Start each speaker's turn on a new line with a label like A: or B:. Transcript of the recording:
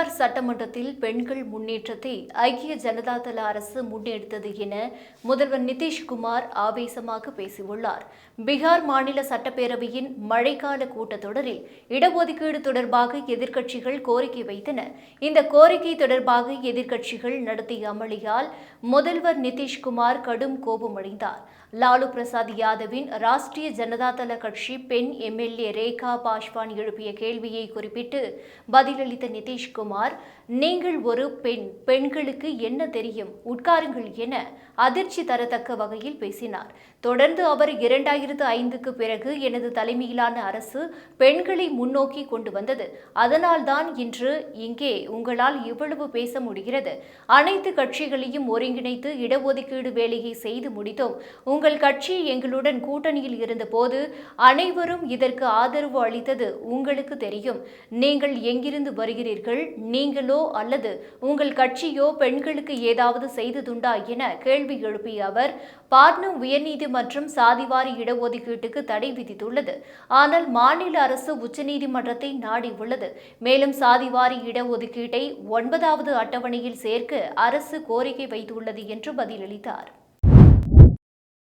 A: பீகார் சட்டமன்றத்தில் பெண்கள் முன்னேற்றத்தை ஐக்கிய ஜனதா தள அரசு முன்னெடுத்தது என முதல்வர் நிதிஷ்குமார் ஆவேசமாக பேசியுள்ளார். பீகார் மாநில சட்டப்பேரவையின் மழைக்கால கூட்டத்தொடரில் இடஒதுக்கீடு தொடர்பாக எதிர்க்கட்சிகள் கோரிக்கை வைத்தன. இந்த கோரிக்கை தொடர்பாக எதிர்க்கட்சிகள் நடத்திய அமளியால் முதல்வர் நிதிஷ்குமார் கடும் கோபமடைந்தார். லாலு பிரசாத் யாதவின் ராஷ்டிரிய ஜனதாதள கட்சி பெண் எம்எல்ஏ ரேகா பாஷ்வான் எழுப்பிய கேள்வியை குறிப்பிட்டு பதிலளித்த நிதிஷ்குமார் நீங்கள் ஒரு பெண் பெண்களுக்கு என்ன தெரியும்? உட்காருங்கள் என அதிர்ச்சி தரத்தக்க வகையில் பேசினார். தொடர்ந்து அவர் இரண்டாயிரத்து ஐந்துக்கு பிறகு எனது தலைமையிலான அரசு பெண்களை முன்னோக்கி கொண்டு வந்தது. அதனால்தான் இன்று இங்கே உங்களால் இவ்வளவு பேச முடிகிறது. அனைத்து கட்சிகளையும் ஒருங்கிணைத்து இடஒதுக்கீடு வேலையை செய்து முடித்தோம். உங்கள் கட்சி எங்களுடன் கூட்டணியில் இருந்தபோது அனைவரும் இதற்கு ஆதரவு அளித்தது உங்களுக்கு தெரியும். நீங்கள் எங்கிருந்து வருகிறீர்கள்? நீங்களோ அல்லது உங்கள் கட்சியோ பெண்களுக்கு ஏதாவது செய்ததுண்டா என கேள்வி எழுப்பிய அவர் பார்னம் உயர்நீதிமன்றம் சாதிவாரி இடஒதுக்கீட்டுக்கு தடை விதித்துள்ளது. ஆனால் மாநில அரசு உச்சநீதிமன்றத்தை நாடி உள்ளது. மேலும் சாதிவாரி இடஒதுக்கீட்டை ஒன்பதாவது அட்டவணையில் சேர்க்க அரசு கோரிக்கை வைத்துள்ளது என்று பதிலளித்தார்.